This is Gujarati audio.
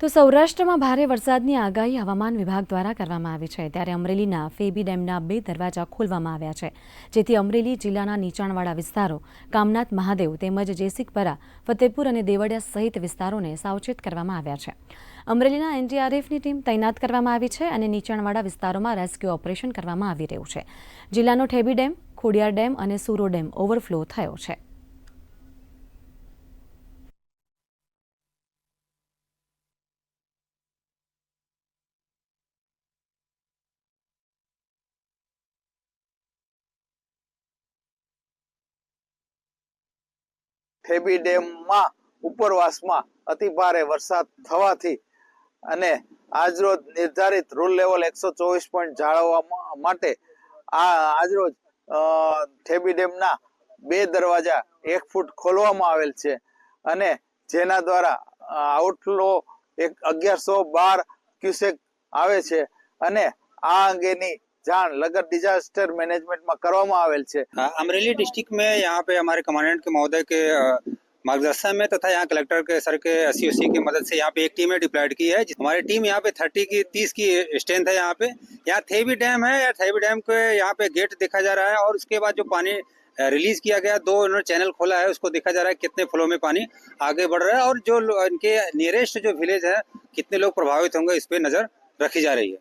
તો સૌરાષ્ટ્રમાં ભારે વરસાદની આગાહી હવામાન વિભાગ દ્વારા કરવામાં આવી છે. ત્યારે અમરેલીના ફેબી ડેમના બે દરવાજા ખોલવામાં આવ્યા છે, જેથી અમરેલી જિલ્લાના નીચાણવાળા વિસ્તારો, કામનાથ મહાદેવ તેમજ જેસિકપરા, ફતેપુર અને દેવળિયા સહિત વિસ્તારોને સાવચેત કરવામાં આવ્યા છે. અમરેલીના એનડીઆરએફની ટીમ તૈનાત કરવામાં આવી છે અને નીચાણવાળા વિસ્તારોમાં રેસ્ક્યુ ઓપરેશન કરવામાં આવી રહ્યું છે. જિલ્લાનો ઠેબી ડેમ, ખોડિયાર ડેમ અને સુરો ડેમ ઓવરફ્લો થયો છે. ઠેબી ડેમમાં ઉપરવાસમાં અતિ ભારે વરસાદ થવાથી અને આજરોજ નિર્ધારિત રૂલ લેવલ એકસો ચોવીસ પોઈન્ટ જાળવવા માટે આ આજરોજ ઠેબી ડેમના બે દરવાજા એક ફૂટ ખોલવામાં આવેલ છે અને જેના દ્વારા આઉટફ્લો એક અગિયારસો બાર ક્યુસેક આવે છે અને આ અંગેની જાણ લગર ડિઝાસ્ટર મેનેજમેન્ટમાં કરવામાં આવેલ છે हाँ, अमरेली डिस्ट्रिक्ट में यहाँ पे हमारे कमांडेंट के महोदय के अ, मार्गदर्शन में तथा यहाँ कलेक्टर के सर के अस्सी अस्सी की मदद से यहाँ पे एक टीम डिप्लॉयड की है हमारी टीम यहाँ पे थर्टी की तीस की स्ट्रेंथ है यहाँ पे यहाँ थेबी डैम है या थेबी डैम के यहाँ पे गेट देखा जा रहा है और उसके बाद जो पानी रिलीज किया गया दो इन्होंने चैनल खोला है उसको देखा जा रहा है कितने फ्लो में पानी आगे बढ़ रहा है और जो लो- इनके नियरेस्ट जो विलेज है कितने लोग प्रभावित होंगे इस पे नजर रखी जा रही है